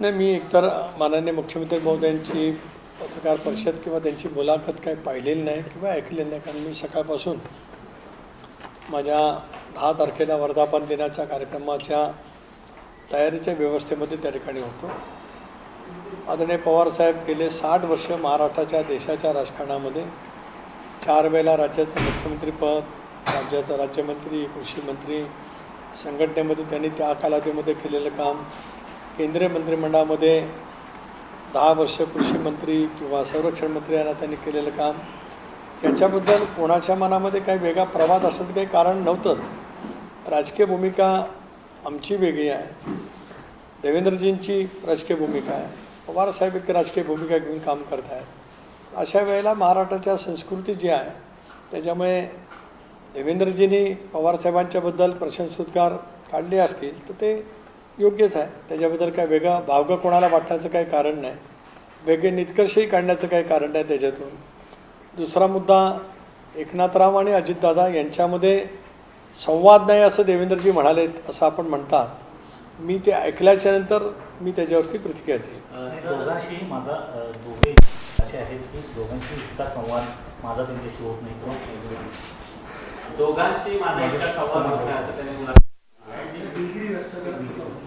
नाही मी एकतर माननीय मुख्यमंत्री महोदयांची पत्रकार परिषद किंवा त्यांची मुलाखत काही पाहिलेली नाही किंवा ऐकलेली नाही. कारण मी सकाळपासून माझ्या दहा तारखेला वर्धापन दिनाच्या कार्यक्रमाच्या तयारीच्या व्यवस्थेमध्ये त्या ठिकाणी होतो. आदरणीय पवारसाहेब गेले साठ वर्ष महाराष्ट्राच्या देशाच्या राजकारणामध्ये. चार वेळेला राज्याचं मुख्यमंत्रीपद राज्याचं राज्यमंत्री कृषी मंत्री संघटनेमध्ये त्यांनी त्या कालावधीमध्ये केलेलं काम. केंद्रीय मंत्रिमंडळामध्ये दहा वर्ष कृषी मंत्री किंवा संरक्षण मंत्री यांना त्यांनी केलेलं काम. याच्याबद्दल कोणाच्या मनामध्ये काही वेगळा प्रवाद असण्याचं काही कारण नव्हतंच. राजकीय भूमिका आमची वेगळी आहे. देवेंद्रजींची राजकीय भूमिका आहे. पवारसाहेब एक राजकीय भूमिका घेऊन काम करत आहेत अशा वेळेला महाराष्ट्राच्या संस्कृती जी आहे त्याच्यामुळे देवेंद्रजींनी पवारसाहेबांच्याबद्दल प्रशंसोद्गार काढले असतील तर ते योग्यच आहे. त्याच्याबद्दल काय वेगळा भावगं कोणाला वाटण्याचं काही कारण नाही. वेगळे निष्कर्षही काढण्याचं काही कारण नाही त्याच्यातून. दुसरा मुद्दा एकनाथराव आणि अजितदादा यांच्यामध्ये संवाद नाही असं देवेंद्रजी म्हणालेत असं आपण म्हणतात. मी ते ऐकल्याच्या नंतर मी त्याच्यावरती प्रतिक्रिया देईन. दोघांशी माझा दोघे असे आहेत की दोघांशी इतका संवाद माझा त्यांच्याशी होत नाही. किंवा दोघांशी माझा इतका संवाद होत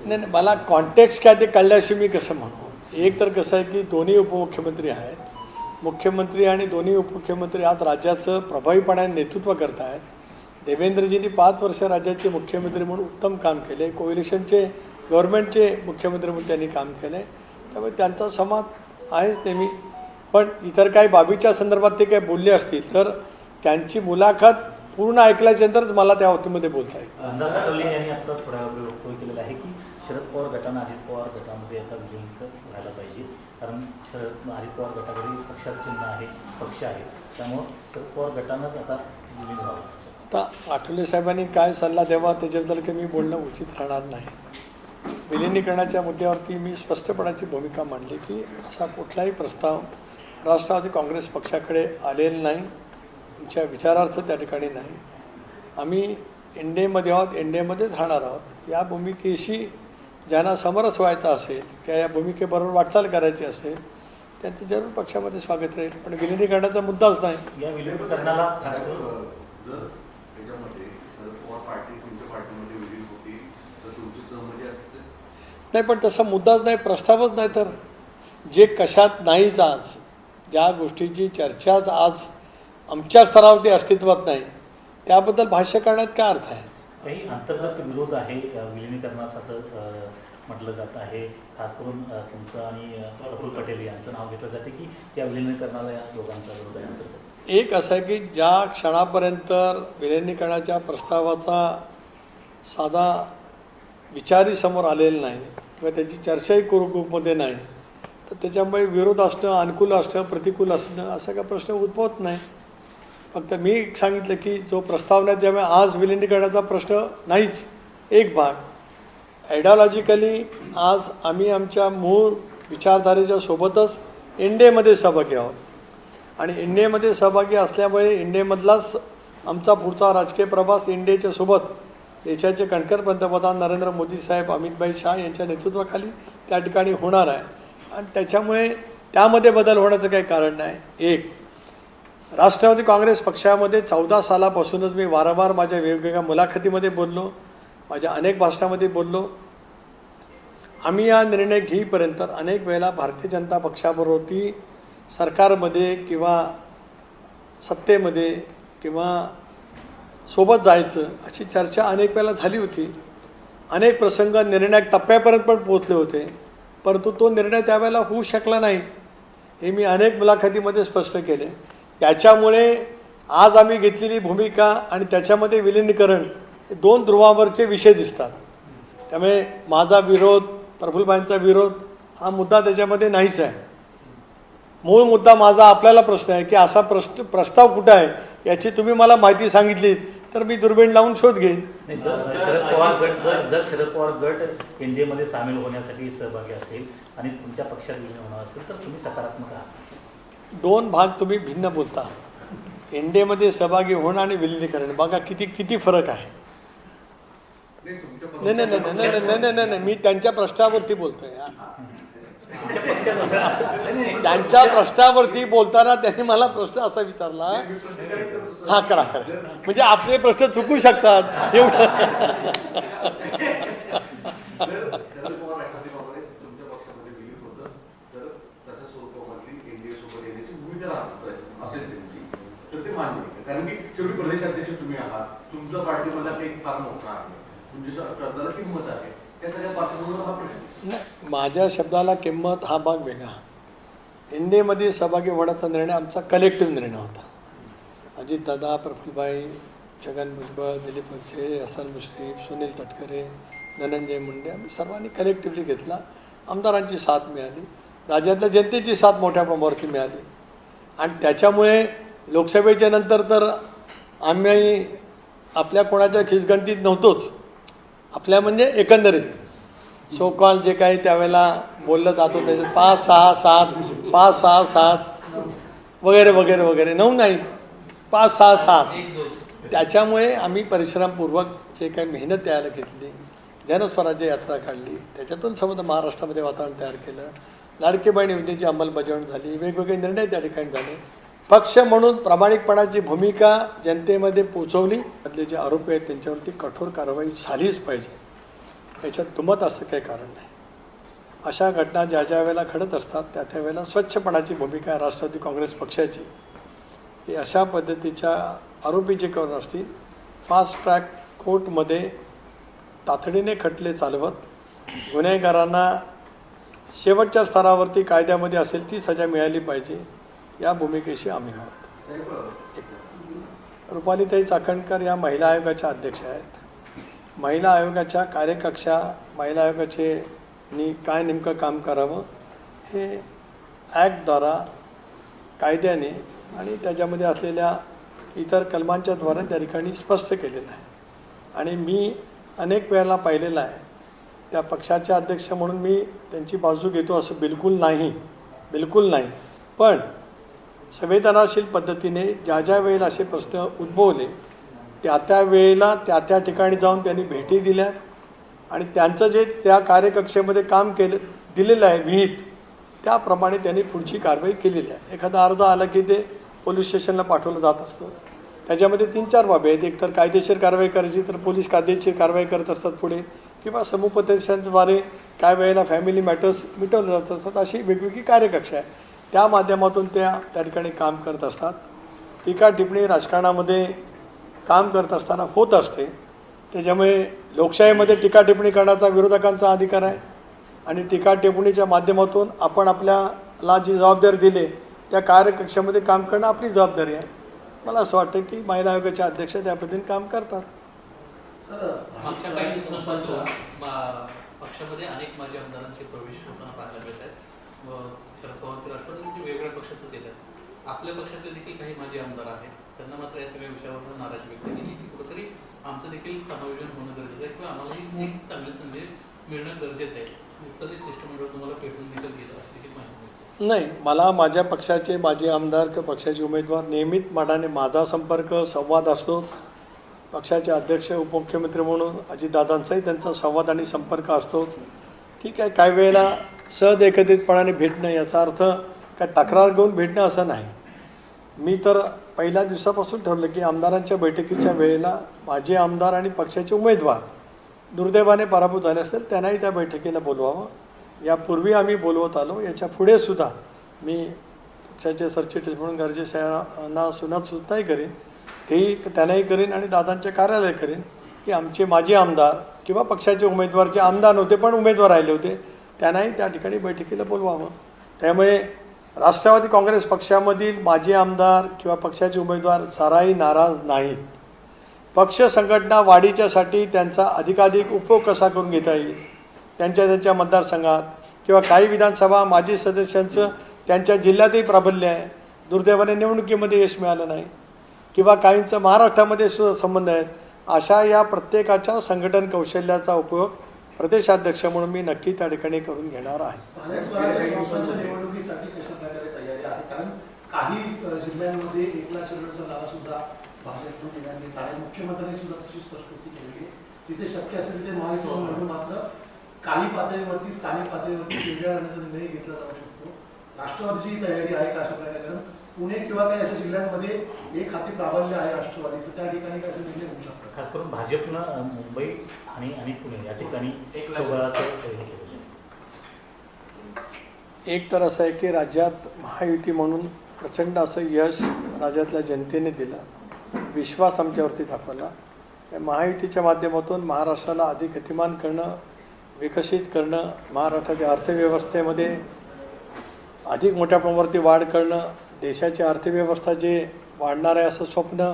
नाही नाही मला कॉन्टॅक्ट काय ते कळल्याशिवाय मी कसं म्हणू? एक तर कसं आहे की दोन्ही उपमुख्यमंत्री आहेत. मुख्यमंत्री आणि दोन्ही उपमुख्यमंत्री आज राज्याचं प्रभावीपणाने नेतृत्व करत आहेत. देवेंद्रजींनी पाच वर्ष राज्याचे मुख्यमंत्री म्हणून उत्तम काम केले. कोविलेशनचे गव्हर्नमेंटचे मुख्यमंत्री म्हणून त्यांनी काम केले. त्यामुळे त्यांचा समाज आहेच नेहमी. पण इतर काही बाबीच्या संदर्भात ते काही बोलले असतील तर त्यांची मुलाखत पूर्ण ऐकल्याच्यानंतरच मला त्या बाबतीमध्ये बोलता येईल. अंदाज कल्ले यांनी आता थोड्या वेळ वक्तव्य केलेलं आहे की शरद पवार गटानं अजित पवार गटामध्ये आता विलीन क- व्हायला पाहिजे. कारण शरद अजित पवार गटाकडे पक्षाचं चिन्ह आहे पक्ष आहे. त्यामुळं शरद पवार गटानंच आता विलीन व्हावं. आता आठवले साहेबांनी काय सल्ला द्यावा त्याच्याबद्दल काही मी बोलणं उचित राहणार नाही. विलिनीकरणाच्या मुद्द्यावरती मी स्पष्टपणाची भूमिका मांडली की असा कुठलाही प्रस्ताव राष्ट्रवादी काँग्रेस पक्षाकडे आलेला नाही. तुमच्या विचारार्थ त्या ठिकाणी नाही. आम्ही एन डी एमध्ये आहोत एन डी एमध्येच राहणार आहोत. या भूमिकेशी ज्यांना समरस व्हायचं असेल किंवा या भूमिकेबरोबर वाटचाल करायची असेल त्यांचं जरूर पक्षामध्ये स्वागत राहील. पण विलिनीकरणाचा मुद्दाच नाही. या विलीनीकरणाला नाही पण तसा मुद्दाच नाही प्रस्तावच नाही तर. जे कशात नाहीच आज ज्या गोष्टीची चर्चाच आज आमच्या स्तरावरती अस्तित्वात नाही. त्याबद्दल भाष्य करण्यात काय अर्थ आहे? काही अंतर्गत विरोध आहे विलिनीकरणास असं म्हटलं जात आहे. खास करून तुमचं आणि प्रफुल्ल पटेल यांचं नाव घेतलं जाते की या विलिनीकरणाला या दोघांचा विरोध आहे अंतर्गत. एक असं आहे की ज्या क्षणापर्यंत विलिनीकरणाच्या प्रस्तावाचा साधा विचारही समोर आलेला नाही किंवा त्याची चर्चाही करू ग्रुपमध्ये नाही तर त्याच्यामुळे विरोध असणं अनुकूल असणं प्रतिकूल असणं असा काही प्रश्न उद्भवत नाही. फक्त मी सांगितलं की जो प्रस्तावना त्यामुळे आज विलिनीकरणाचा प्रश्न नाहीच. एक भाग. आयडिओलॉजिकली आज आम्ही आमच्या मूळ विचारधारेच्या सोबतच एन डी एमध्ये सहभागी आहोत. आणि एन डी एमध्ये सहभागी असल्यामुळे एन डी एमधलाच आमचा पुढचा राजकीय प्रवास एन डी एच्या सोबत. देशाचे कणकर पंतप्रधान नरेंद्र मोदी साहेब अमितभाई शाह यांच्या नेतृत्वाखाली त्या ठिकाणी होणार आहे. आणि त्याच्यामुळे त्यामध्ये बदल होण्याचं काही कारण नाही. एक राष्ट्रवादी काँग्रेस पक्षामध्ये चौदा सालापासूनच मी वारंवार माझ्या वेगवेगळ्या मुलाखतीमध्ये बोललो माझ्या अनेक भाषणामध्ये बोललो. आम्ही या निर्णय घेईपर्यंत अनेक वेळेला भारतीय जनता पक्षाबरोबरती सरकारमध्ये किंवा सत्तेमध्ये किंवा सोबत जायचं अशी चर्चा अनेक वेळेला झाली होती. अनेक प्रसंग निर्णायक टप्प्यापर्यंत पण पोचले होते परंतु तो निर्णय त्यावेळेला होऊ शकला नाही हे मी अनेक मुलाखतीमध्ये स्पष्ट केले. त्याच्यामुळे आज आम्ही घेतलेली भूमिका आणि त्याच्यामध्ये विलिनीकरण हे दोन ध्रुवावरचे विषय दिसतात. त्यामुळे माझा विरोध प्रफुल्लबाईंचा विरोध हा मुद्दा त्याच्यामध्ये नाहीच आहे. मूळ मुद्दा माझा आपल्याला प्रश्न आहे की असा प्रश्न प्रस्ताव कुठं आहे याची तुम्ही मला माहिती सांगितली तर मी दुर्बीण लावून शोध घेईन. शरद पवार गट जर जर Sharad Pawar got an D एमध्ये सामील होण्यासाठी सहभागी असेल आणि तुमच्या पक्षात विलीन होणार असेल तर तुम्ही सकारात्मक आहात. दोन भाग तुम्ही भिन्न बोलता. एन डी एमध्ये सहभागी होणं आणि विलिनीकरण. बघा किती किती फरक आहे. नाही नाही नाही नाही नाही नाही नाही नाही नाही मी त्यांच्या प्रश्नावरती बोलतोय त्यांच्या प्रश्नावरती बोलताना त्यांनी मला प्रश्न असा विचारला. हा करा करा. म्हणजे आपले प्रश्न चुकू शकतात. एवढं जर शरद पवार राष्ट्रवादी काँग्रेस तुमच्या पक्षामध्ये विलीन होतं तर तशा स्वरूपामधली एनडीए सोबत येण्याची भूमिका राहत असेल त्यांची तर ते मान्य आहे कारण की शेवटी प्रदेश अध्यक्ष तुम्ही आहात एक फार मोठा आहे. म्हणजे किंमत आहे सगळ्या पार्श्वभूमीवर हा प्रश्न नाही माझ्या शब्दाला किंमत हा भाग वेगळा. एनडीएमध्ये सहभागी होण्याचा निर्णय आमचा कलेक्टिव्ह निर्णय होता. अजितदादा प्रफुल्लभाई छगन भुजबळ दिलीप वळसे हसन मुश्रीफ सुनील तटकरे धनंजय मुंडे आम्ही सर्वांनी कलेक्टिव्हली घेतला. आमदारांची साथ मिळाली. राज्यातल्या जनतेची साथ मोठ्या प्रमाणावरती मिळाली. आणि त्याच्यामुळे लोकसभेच्या नंतर तर आम्ही आपल्या कोणाच्या खिसगणतीत नव्हतोच. आपल्या म्हणजे एकंदरीत. सो कॉल जे काही त्यावेळेला बोललं जात होतं त्याच्यात पाच सहा सात पाच सहा सात वगैरे वगैरे वगैरे नऊ नाही पाच सहा सात. त्याच्यामुळे आम्ही परिश्रमपूर्वक जे काही मेहनत त्याला घेतली जनस्वराज्य यात्रा काढली त्याच्यातून समजा महाराष्ट्रामध्ये वातावरण तयार केलं. लाडकी बहीण योजनेची अंमलबजावणी झाली वेगवेगळे निर्णय त्या ठिकाणी झाले. पक्ष म्हणून प्रामाणिकपणाची भूमिका जनतेमध्ये पोचवली. त्यातले जे आरोपी आहेत त्यांच्यावरती कठोर कारवाई झालीच पाहिजे. याच्यात दुमत असं काही कारण नाही. अशा घटना ज्या ज्या वेळेला घडत असतात त्या त्या वेळेला स्वच्छपणाची भूमिका आहे राष्ट्रवादी काँग्रेस पक्षाची. की अशा पद्धतीच्या आरोपी जे करून असतील फास्ट ट्रॅक कोर्टमध्ये तातडीने खटले चालवत गुन्हेगारांना शेवटच्या स्तरावरती कायद्यामध्ये असेल ती सजा मिळाली पाहिजे. या भूमिकेशी आम्ही आहोत. रुपालीताई चाकणकर या महिला आयोगाच्या अध्यक्ष आहेत. महिला आयोगाच्या कार्यकक्षा महिला आयोगाचे नी काय नेमकं काम करावं हे ॲक्टद्वारा कायद्याने आणि त्याच्यामध्ये असलेल्या इतर कलमांच्या द्वारे त्या ठिकाणी स्पष्ट केलेलं आहे. आणि मी अनेक वेळेला पाहिलेलं आहे त्या पक्षाचे अध्यक्ष म्हणून मी त्यांची बाजू घेतो असं बिलकुल नाही बिलकुल नाही. पण संवेदनाशील पद्धतीने ज्या ज्या वेळेला असे प्रश्न उद्भवले त्या त्या वेळेला त्या त्या ठिकाणी जाऊन त्यांनी भेटी दिल्या आणि त्यांचं जे त्या कार्यकक्षेमध्ये काम केलं दिलेलं आहे विहित त्याप्रमाणे त्यांनी पुढची कारवाई केलेली आहे. एखादा अर्ज आला की ते पोलीस स्टेशनला पाठवलं जात असतं. त्याच्यामध्ये तीन चार बाबी आहेत. एकतर कायदेशीर कारवाई करायची तर पोलीस कायदेशीर कारवाई करत असतात पुढे किंवा समुपदेशांद्वारे काय वेळेला फॅमिली मॅटर्स मिटवले जात असतात अशी वेगवेगळी कार्यकक्षा आहे. त्या माध्यमातून त्या त्या ठिकाणी काम करत असतात. टीका टिप्पणी राजकारणामध्ये काम करत असताना होत असते. त्याच्यामुळे लोकशाहीमध्ये टीका टिप्पणी करण्याचा विरोधकांचा अधिकार आहे. आणि टीका टिप्पणीच्या माध्यमातून आपण आपल्याला जी जबाबदारी दिली त्या कार्यकक्षामध्ये काम करणं आपली जबाबदारी आहे. मला असं वाटतं की महिला आयोगाच्या अध्यक्ष त्या पद्धतीने काम करतात. पक्षामध्ये अनेक माजी आमदारांचे प्रवेश होताना पाहायला मिळत आहेत. शरद पवार ते राष्ट्रवादी वेगवेगळ्या पक्षातच येतात. आपल्या पक्षातले देखील काही माजी आमदार आहेत. त्यांना मात्र या सगळ्या विषयावर नाराजी व्यक्त केली की कुठेतरी आमचं देखील समायोजन होणं गरजेचं आहे किंवा आम्हालाही एक चांगली संधी मिळणं गरजेचं आहे. नुकतंच एक सिस्टमॅटिक तुम्हाला पेटून देखील दिलं अशी देखील माहिती नाही मला माझ्या पक्षाचे माजी आमदार किंवा पक्षाचे उमेदवार नियमित मानाने माझा संपर्क संवाद असतो. पक्षाचे अध्यक्ष उपमुख्यमंत्री म्हणून अजितदादांचाही त्यांचा संवाद आणि संपर्क असतोच. ठीक आहे काही वेळेला सहज एकत्रितपणाने भेटणं याचा अर्थ काय तक्रार घेऊन भेटणं असं नाही. मी तर पहिल्या दिवसापासून ठरलं की आमदारांच्या बैठकीच्या वेळेला माझे आमदार आणि पक्षाचे उमेदवार दुर्दैवाने पराभूत झाले असतील त्यांनाही त्या बैठकीला बोलवावं. यापूर्वी आम्ही बोलवत आलो याच्यापुढे सुद्धा मी पक्षाचे सरचिटणीस म्हणून गरजे सुनात सुद्धाही करेन तेही त्यांनाही करेन आणि दादांचे कार्यालय करीन की आमचे माजी आमदार किंवा पक्षाचे उमेदवार जे आमदार नव्हते पण उमेदवार राहिले होते त्यांनाही त्या ठिकाणी बैठकीला बोलवावं. त्यामुळे राष्ट्रवादी काँग्रेस पक्षामधील माजी आमदार किंवा पक्षाचे उमेदवार जराही नाराज नाहीत. पक्ष संघटना वाढीच्यासाठी त्यांचा अधिकाधिक उपयोग कसा करून घेता येईल? त्यांच्या त्यांच्या मतदारसंघात किंवा काही विधानसभा माजी सदस्यांचं त्यांच्या जिल्ह्यातही प्राबल्य आहे. दुर्दैवाने निवडणुकीमध्ये यश मिळालं नाही. किंवा काहींचं महाराष्ट्रामध्ये सुद्धा संबंध आहेत. अशा या प्रत्येकाच्या संघटन कौशल्याचा उपयोग प्रदेशाध्यक्ष म्हणून मी नक्की त्या ठिकाणी करून घेणार आहे. स्थानिक स्वराज्य संस्थांच्या निवडणुकीसाठी कशा प्रकारे तयारी आहे? कारण काही अ, जिल्ह्यांमध्ये एकनाथ शिंदेचा नारा सुद्धा भाजपकडून देण्यात येत आहे. मुख्यमंत्र्यांनी सुद्धा तशी स्पष्टोक्ती केलेली आहे. जिथे शक्य असेल तिथे म्हणून मात्र काही पातळीवरती स्थानिक पातळीवरती वेगळ्या करण्याचा निर्णय घेतला जाऊ शकतो. राष्ट्रवादीची ही तयारी आहे का अशा प्रकारे? कारण पुणे किंवा काही अशा जिल्ह्यांमध्ये एक हाती प्राबल्य आहे राष्ट्रवादीचं त्या ठिकाणी काय असे निर्णय होऊ शकतात. खास करून भाजपनं मुंबई आणि आणि पुणे या ठिकाणी एक हे. एक तर असं आहे की राज्यात महायुती म्हणून प्रचंड असं यश राज्यातल्या जनतेने दिलं. विश्वास आमच्यावरती दाखवला या महायुतीच्या माध्यमातून महाराष्ट्राला अधिक गतिमान करणं विकसित करणं महाराष्ट्राच्या अर्थव्यवस्थेमध्ये अधिक मोठ्या प्रमाणावरती वाढ करणं देशाची अर्थव्यवस्था जे वाढणार आहे असं स्वप्न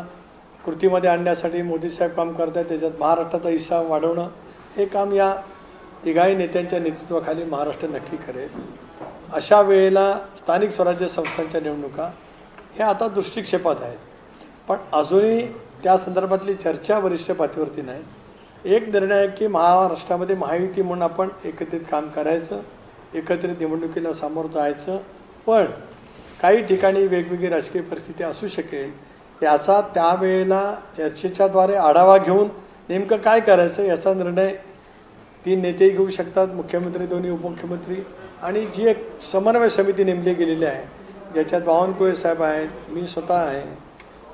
कृतीमध्ये आणण्यासाठी मोदी साहेब काम करत आहेत त्याच्यात महाराष्ट्राचा हिस्सा वाढवणं हे काम या तिघाही नेत्यांच्या नेतृत्वाखाली महाराष्ट्र नक्की करेल. अशा वेळेला स्थानिक स्वराज्य संस्थांच्या निवडणुका ह्या आता दृष्टिक्षेपात आहेत. पण अजूनही त्या संदर्भातली चर्चा वरिष्ठ पातळीवरती नाही. एक निर्णय आहे की महाराष्ट्रामध्ये महायुती म्हणून आपण एकत्रित काम करायचं एकत्रित निवडणुकीला सामोरं जायचं पण काही ठिकाणी वेगवेगळी राजकीय परिस्थिती असू शकेल याचा त्यावेळेला चर्चेच्याद्वारे आढावा घेऊन नेमकं काय करायचं याचा निर्णय तीन नेतेही घेऊ शकतात मुख्यमंत्री दोन्ही उपमुख्यमंत्री आणि जी एक समन्वय समिती नेमली गेलेली आहे ज्याच्यात बावनकुळे साहेब आहेत मी स्वतः आहे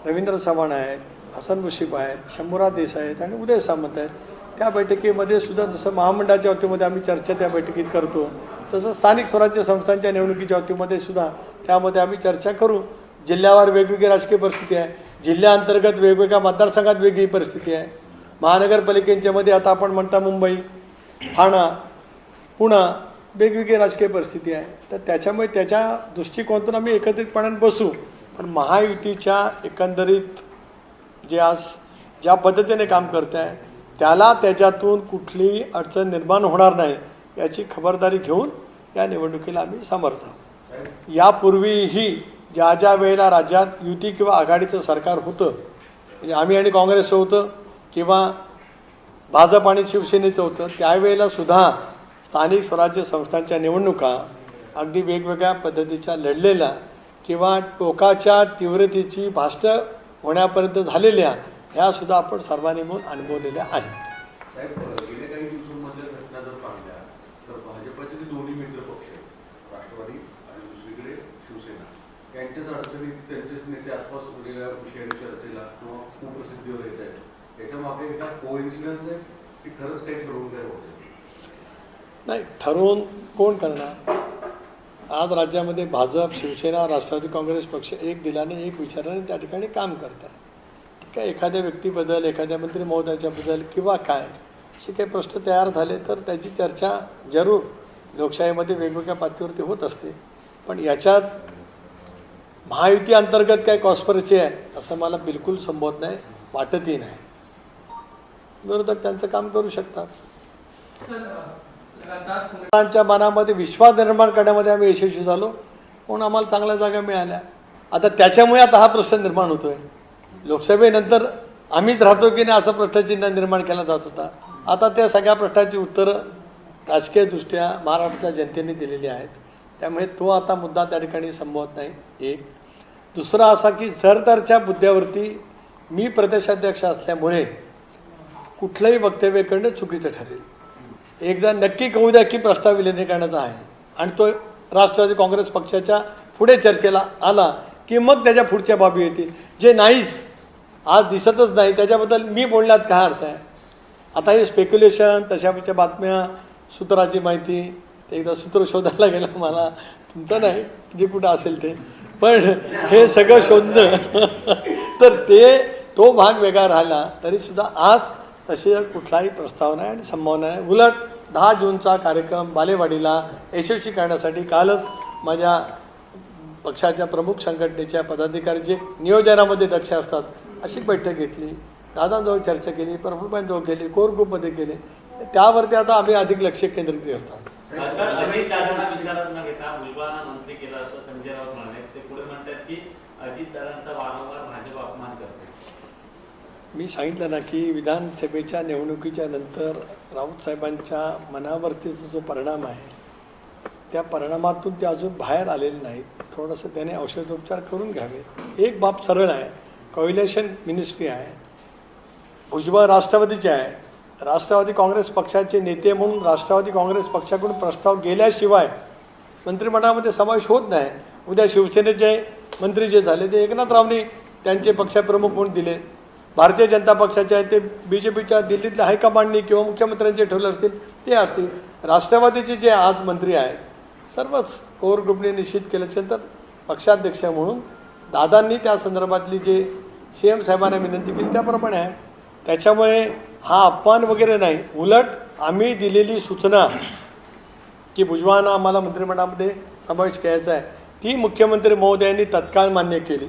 रवींद्र चव्हाण आहेत हसन मुशीफ आहेत शंभूराज देसाई आहेत आणि उदय सामंत आहेत. त्या बैठकीमध्ये सुद्धा जसं महामंडळाच्या बाबतीमध्ये आम्ही चर्चा त्या बैठकीत करतो तसं स्थानिक स्वराज्य संस्थांच्या निवडणुकीच्या बाबतीमध्ये सुद्धा त्यामध्ये आम्ही चर्चा करू. जिल्ह्यावर वेगवेगळी राजकीय परिस्थिती आहे. जिल्ह्याअंतर्गत वेगवेगळ्या मतदारसंघात वेगळी परिस्थिती आहे. महानगरपालिकेच्यामध्ये आता आपण म्हणता मुंबई ठाणा पुणा वेगवेगळी राजकीय परिस्थिती आहे. तर त्याच्यामुळे त्याच्या दृष्टिकोनातून आम्ही एकत्रितपणाने बसू. पण महायुतीच्या एकंदरीत जे आज ज्या पद्धतीने काम करत आहे त्याला त्याच्यातून कुठलीही अडचण निर्माण होणार नाही. याची खबरदारी घेऊन या निवडणुकीला आम्ही समर्थ आहोत. यापूर्वीही ज्या ज्या वेळेला राज्यात युती किंवा आघाडीचं सरकार होतं म्हणजे आम्ही आणि काँग्रेसचं होतं किंवा भाजप आणि शिवसेनेचं होतं त्यावेळेला सुद्धा स्थानिक स्वराज्य संस्थांच्या निवडणुका अगदी वेगवेगळ्या पद्धतीच्या लढलेल्या किंवा टोकाच्या तीव्रतेची भाष्ट होण्यापर्यंत झालेल्या ह्यासुद्धा आपण सर्वांनी मिळून अनुभवलेल्या आहेत साहेब गेल्या काही दिवसांमधल्या घटना जर पाहिल्या तर भाजपचे जे दोन्ही मित्र पक्ष. आहेत राष्ट्रवादी आणि दुसरीकडे शिवसेना. यांच्याच अडचणी त्यांचेच नेते आसपास वेगवेगळ्या विषयाच्या चर्चेला किंवा कुप्रसिद्धीवर येत आहेत. याच्या मागे एका कोइन्सिडन्स आहे? की खरंच काही ठरवून काय होतं नाही ठरवून कोण करणार? आज राज्यामध्ये भाजप शिवसेना राष्ट्रवादी काँग्रेस पक्ष एक दिलाने एक विचाराने त्या ठिकाणी काम करतात. ठीक आहे एखाद्या व्यक्तीबद्दल एखाद्या मंत्री महोदयाच्याबद्दल किंवा काय असे काही प्रश्न तयार झाले तर त्याची चर्चा जरूर लोकशाहीमध्ये वेगवेगळ्या पातळीवरती होत असते. पण याच्यात महायुती अंतर्गत काय कॉस्परसी आहे असं मला बिलकुल संबोध नाही वाटतही नाही. विरोधक त्यांचं काम करू शकतात. लोकांच्या मनामध्ये विश्वास निर्माण करण्यामध्ये आम्ही यशस्वी झालो. म्हणून आम्हाला चांगल्या जागा मिळाल्या. आता त्याच्यामुळे आता हा प्रश्न निर्माण होतोय. लोकसभेनंतर आम्हीच राहतो की नाही असं प्रश्नचिन्ह निर्माण केला जात होता. आता त्या सगळ्या प्रश्नाची उत्तरं राजकीयदृष्ट्या महाराष्ट्राच्या जनतेने दिलेली आहेत. त्यामुळे तो आता मुद्दा त्या ठिकाणी संभवत नाही. एक. दुसरा असा की सरकारच्या मुद्द्यावरती मी प्रदेशाध्यक्ष असल्यामुळे कुठलंही वक्तव्य करणं चुकीचं ठरेल. एकदा नक्की कळू द्या की प्रस्ताव विलिनीकरणाचा आहे. आणि तो राष्ट्रवादी काँग्रेस पक्षाच्या पुढे चर्चेला आला की मग त्याच्या पुढच्या बाबी येतील. जे नाहीच आज दिसतच नाही त्याच्याबद्दल मी बोलण्यात काय अर्थ आहे? आता हे स्पेक्युलेशन तशाच्या बातम्या सूत्राची माहिती एकदा सूत्र शोधायला गेलं मला तुमचं नाही जे कुठं असेल ते. पण हे सगळं शोधणं तर ते तो भाग वेगळा राहिला तरीसुद्धा आज तसे कुठलाही प्रस्ताव नाही आणि संभावना आहे. उलट दहा जूनचा कार्यक्रम बालेवाडीला यशस्वी करण्यासाठी कालच माझ्या पक्षाच्या प्रमुख संघटनेच्या पदाधिकारी जे नियोजनामध्ये दक्ष असतात अशी बैठक घेतली. दादांजवळ चर्चा केली प्रफुल्लबाईंजवळ केली कोर ग्रुपमध्ये केली त्यावरती आता आम्ही अधिक लक्ष केंद्रित करते मी सांगितलं ना की विधानसभेच्या निवडणुकीच्या नंतर राऊत साहेबांच्या मनावरतीचा जो परिणाम आहे त्या परिणामातून ते अजून बाहेर आलेले नाहीत. थोडंसं त्याने औषधोपचार करून घ्यावे. एक बाब सरळ आहे कॉइलेशन मिनिस्ट्री आहे भुजबळ राष्ट्रवादीचे आहे राष्ट्रवादी काँग्रेस पक्षाचे नेते म्हणून राष्ट्रवादी काँग्रेस पक्षाकडून प्रस्ताव गेल्याशिवाय मंत्रिमंडळामध्ये समावेश होत नाही. उद्या शिवसेनेचे मंत्री जे झाले ते एकनाथरावनी त्यांचे पक्षप्रमुख म्हणून दिले. भारतीय जनता पक्षाचे आहेत ते बी जे पीच्या दिल्लीतल्या हायकमांडनी किंवा मुख्यमंत्र्यांचे ठेवले असतील ते असतील. राष्ट्रवादीचे जे आज मंत्री आहेत सर्वच कोर ग्रुपने निश्चित केल्याच्यानंतर पक्षाध्यक्ष म्हणून दादांनी त्या संदर्भातली जे सी एम साहेबांना विनंती केली त्याप्रमाणे आहे. त्याच्यामुळे हा अपमान वगैरे नाही. उलट आम्ही दिलेली सूचना की भुजबळांना आम्हाला मंत्रिमंडळामध्ये समावेश करायचा आहे. ती मुख्यमंत्री महोदयांनी तत्काळ मान्य केली.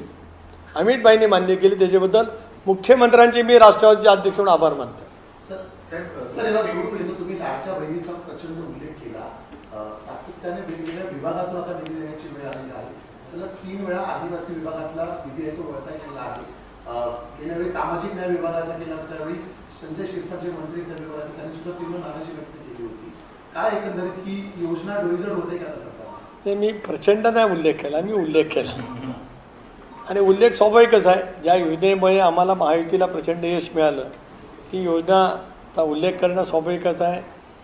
अमितबाईंनी मान्य केली. त्याच्याबद्दल मुख्यमंत्र्यांचे मी राष्ट्रवादीचे अध्यक्ष म्हणून आभार मानतो. तीन वेळा आदिवासी विभागातला निधी आहे तो वळता केला आहे. गेल्या वेळी सामाजिक न्याय विभागाचा केला त्यावेळी. संजय शिरसाट मंत्री त्या त्यांनी सुद्धा तीव्र नाराजी व्यक्त केली होती. काय एकंदरीत ही योजना डोईजड होते का ते मी प्रचंड नाही उल्लेख केला मी उल्लेख केला. आणि उल्लेख स्वाभाविकच आहे ज्या योजनेमुळे आम्हाला महायुतीला प्रचंड यश मिळालं ती योजनाचा उल्लेख करणं स्वाभाविकच आहे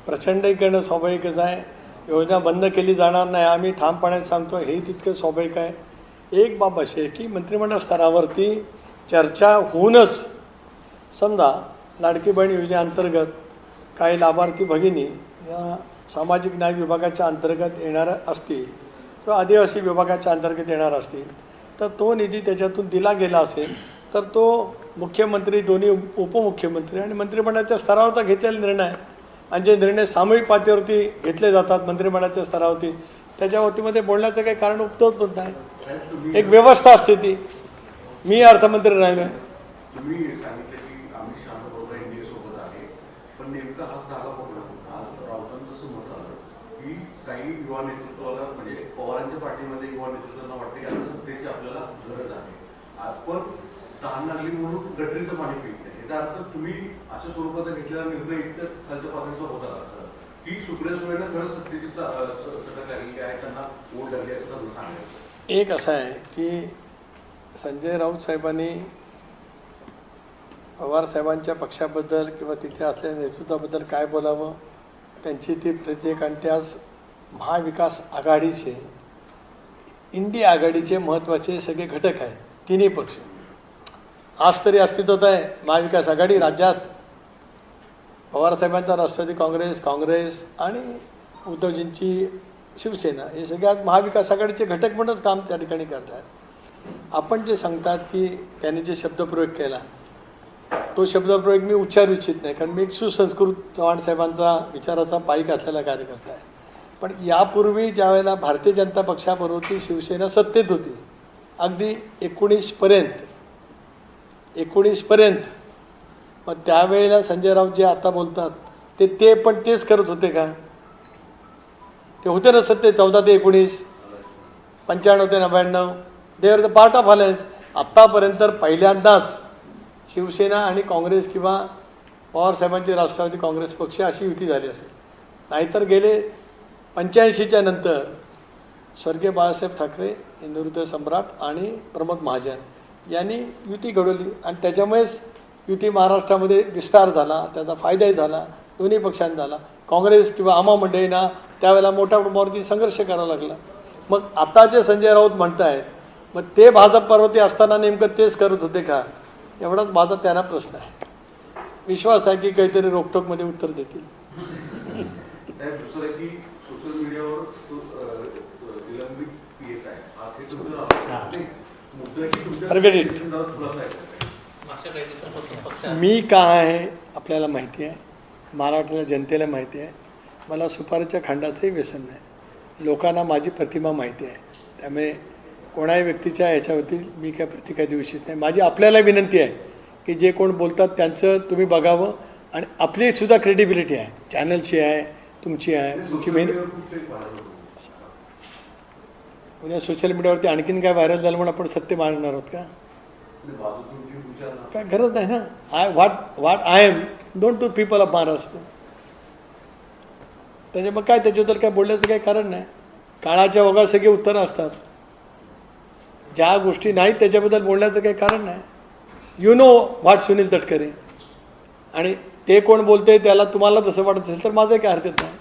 प्रचंडही करणं स्वाभाविकच आहे. योजना बंद केली जाणार नाही आम्ही ठामपणे सांगतो हे तितकं स्वाभाविक आहे. एक बाब अशी आहे की मंत्रिमंडळ स्तरावरती चर्चा होऊनच समजा लाडकी बहीण योजनेअंतर्गत काही लाभार्थी भगिनी या सामाजिक न्याय विभागाच्या अंतर्गत येणाऱ्या असतील किंवा आदिवासी विभागाच्या अंतर्गत येणार असतील तर तो निधी त्याच्यातून दिला गेला असेल तर तो मुख्यमंत्री दोन्ही उप- उपमुख्यमंत्री आणि मंत्रिमंडळाच्या स्तरावरचा घेतलेला निर्णय. आणि जे निर्णय सामूहिक पातळीवरती घेतले जातात मंत्रिमंडळाच्या स्तरावरती त्याच्यावरतीमध्ये बोलण्याचं काही कारण उपतवत होत नाही. एक व्यवस्था असते ती. मी अर्थमंत्री राहिलो आहे तुम्ही सांगितलं की अमित शहा बरोबर एनडीए सोबत आहे पण नेमका हाच धागा पकडला आज राऊतांचं समोर मत आलं की काही युवा नेतृत्वाला म्हणजे पवारांच्या पार्टीमध्ये युवा नेतृत्वाला वाटते की आता सत्तेची आपल्याला गरज आहे. आपण तहान लागली म्हणून गटरीचं पाणी पित नाही. याचा अर्थ तुम्ही अशा स्वरूपाचा घेतलेला निर्णय इतर खालच्या पातळीचा होता का की सुप्रिया सुळेला खरंच सत्तेची च- अं, स- सटक लागलेली आहे त्यांना वोट लागली असं सांगायचं एक असं आहे की संजय राऊत साहेबांनी पवार साहेबांच्या पक्षाबद्दल किंवा तिथे असलेल्या नेतृत्वाबद्दल काय बोलावं? त्यांची ती प्रत्येक आणि त्यास महाविकास आघाडीचे इंडिया आघाडीचे महत्त्वाचे सगळे घटक आहेत. तिन्ही पक्ष. आज तरी अस्तित्वात आहे महाविकास आघाडी राज्यात. पवारसाहेबांचा राष्ट्रवादी काँग्रेस काँग्रेस आणि उद्धवजींची शिवसेना हे सगळे आज महाविकास आघाडीचे घटक म्हणूनच काम त्या ठिकाणी करतात आपण जे सांगतात की त्यांनी जे शब्दप्रयोग केला तो शब्दप्रयोग मी उच्चारू इच्छित नाही कारण मी एक सुसंस्कृत चव्हाण साहेबांचा विचाराचा पायिक असलेला कार्यकर्ता आहे. पण यापूर्वी ज्या वेळेला भारतीय जनता पक्षाबरोबर ती शिवसेना सत्तेत होती अगदी एकोणीसपर्यंत एकोणीसपर्यंत मग त्यावेळेला संजय राऊत जे आता बोलतात ते ते पण तेच करत होते का? ते होते ना सत्ते चौदा ते एकोणीस पंच्याण्णव ते नव्याण्णव. They were the part of alliance आत्तापर्यंत तर पहिल्यांदाच शिवसेना आणि काँग्रेस किंवा पवारसाहेबांची राष्ट्रवादी काँग्रेस पक्ष अशी युती झाली असेल. नाहीतर गेले पंच्याऐंशीच्या नंतर स्वर्गीय बाळासाहेब ठाकरे हिंदुत्व सम्राट आणि प्रमोद महाजन यांनी युती घडवली आणि त्याच्यामुळेच युती महाराष्ट्रामध्ये विस्तार झाला त्याचा फायदाही झाला दोन्ही पक्षांना झाला. काँग्रेस किंवा आमा मंडळींना त्यावेळेला मोठ्या प्रमाणावरती संघर्ष करावा लागला. मग आता जे संजय राऊत म्हणत आहेत मग ते भाजप पर्वती असताना नेमकं तेच करत होते का? एवढाच माझा त्यांना प्रश्न आहे. विश्वास आहे की काहीतरी रोखटोकमध्ये उत्तर देतील. दुसरं की आहे. मी आपल्याला माहिती आहे. महाराष्ट्राला जनतेला माहिती आहे. मला सुपारीच्या खंडाचंही व्यसन नाही. लोकांना माझी प्रतिमा माहिती आहे. त्यामुळे कोणाही व्यक्तीच्या याच्यावरती मी काय प्रतिक्रिया देऊ इच्छित नाही. माझी आपल्याला विनंती आहे की जे कोण बोलतात त्यांचं तुम्ही बघावं आणि आपली सुद्धा क्रेडिबिलिटी आहे. चॅनलची आहे तुमची आहे तुमची मेहनत उद्या सोशल मीडियावरती आणखीन काय व्हायरल झालं म्हणून आपण सत्य मांडणार आहोत का? काय गरज नाही ना? I what what I am don't to people of Maharashtra त्याच्या मग काय त्याच्याबद्दल काय बोलण्याचं काही कारण नाही. काळाच्या ओघात सगळे उत्तरं असतात. ज्या गोष्टी नाहीत त्याच्याबद्दल बोलण्याचं काही कारण नाही. You know what Sunil Tatkare आणि ते कोण बोलते त्याला तुम्हाला तसं वाटत असेल तर माझं काही हरकत नाही.